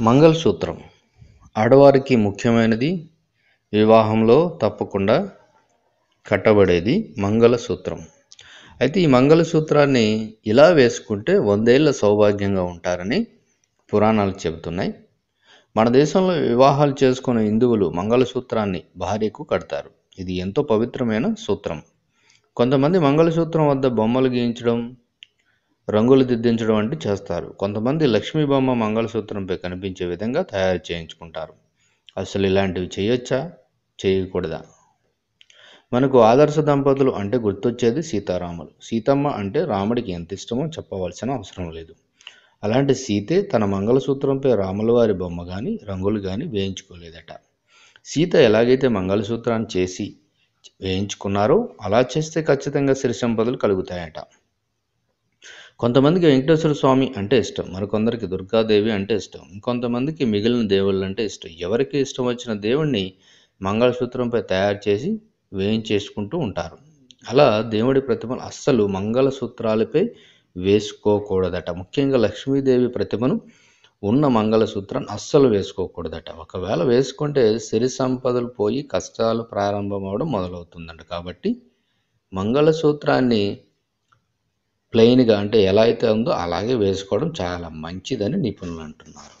మంగళసూత్రం. ఆడవారికి ముఖ్యమైనది వివాహంలో తప్పకుండా కట్టబడేది మంగళసూత్రం. అయితే ఈ మంగళసూత్రాన్ని ఇలా వేసుకుంటే వందేళ్ళ సౌభాగ్యంగా ఉంటారని పురాణాలు చెబుతున్నాయి. మన దేశంలో వివాహాలు చేసుకునే హిందువులు మంగళసూత్రాన్ని భార్యకు కడతారు. ఇది ఎంతో పవిత్రమైన సూత్రం. కొంతమంది మంగళసూత్రం వద్ద బొమ్మలు గీయించడం రంగులు దిద్దించడం వంటి చేస్తారు. కొంతమంది లక్ష్మీ బొమ్మ మంగళసూత్రంపై కనిపించే విధంగా తయారు చేయించుకుంటారు. అసలు ఇలాంటివి చేయొచ్చా? చేయకూడదా? మనకు ఆదర్శ దంపతులు అంటే గుర్తొచ్చేది సీతారాములు. సీతమ్మ అంటే రాముడికి ఎంత ఇష్టమో చెప్పవలసిన అవసరం లేదు. అలాంటి సీతే తన మంగళసూత్రంపై రాములవారి బొమ్మ కానీ రంగులు కానీ వేయించుకోలేదట. సీత ఎలాగైతే మంగళసూత్రాన్ని చేసి వేయించుకున్నారో అలా చేస్తే ఖచ్చితంగా సిరి సంపదలు కలుగుతాయట. కొంతమందికి వెంకటేశ్వర స్వామి అంటే ఇష్టం మరికొందరికి దుర్గాదేవి అంటే ఇష్టం ఇంకొంతమందికి మిగిలిన దేవుళ్ళు అంటే ఇష్టం. ఎవరికి ఇష్టం వచ్చిన దేవుణ్ణి మంగళసూత్రంపై తయారు చేసి వేయించేసుకుంటూ ఉంటారు. అలా దేవుడి ప్రతిమలు అస్సలు మంగళసూత్రాలపై వేసుకోకూడదట. ముఖ్యంగా లక్ష్మీదేవి ప్రతిమను ఉన్న మంగళసూత్రాన్ని అస్సలు వేసుకోకూడదట. ఒకవేళ వేసుకుంటే సిరి సంపదలు పోయి కష్టాలు ప్రారంభమవడం మొదలవుతుందంట. కాబట్టి మంగళసూత్రాన్ని ప్లెయిన్గా అంటే ఎలా అయితే ఉందో అలాగే వేసుకోవడం చాలా మంచిదని నిపుణులు అంటున్నారు.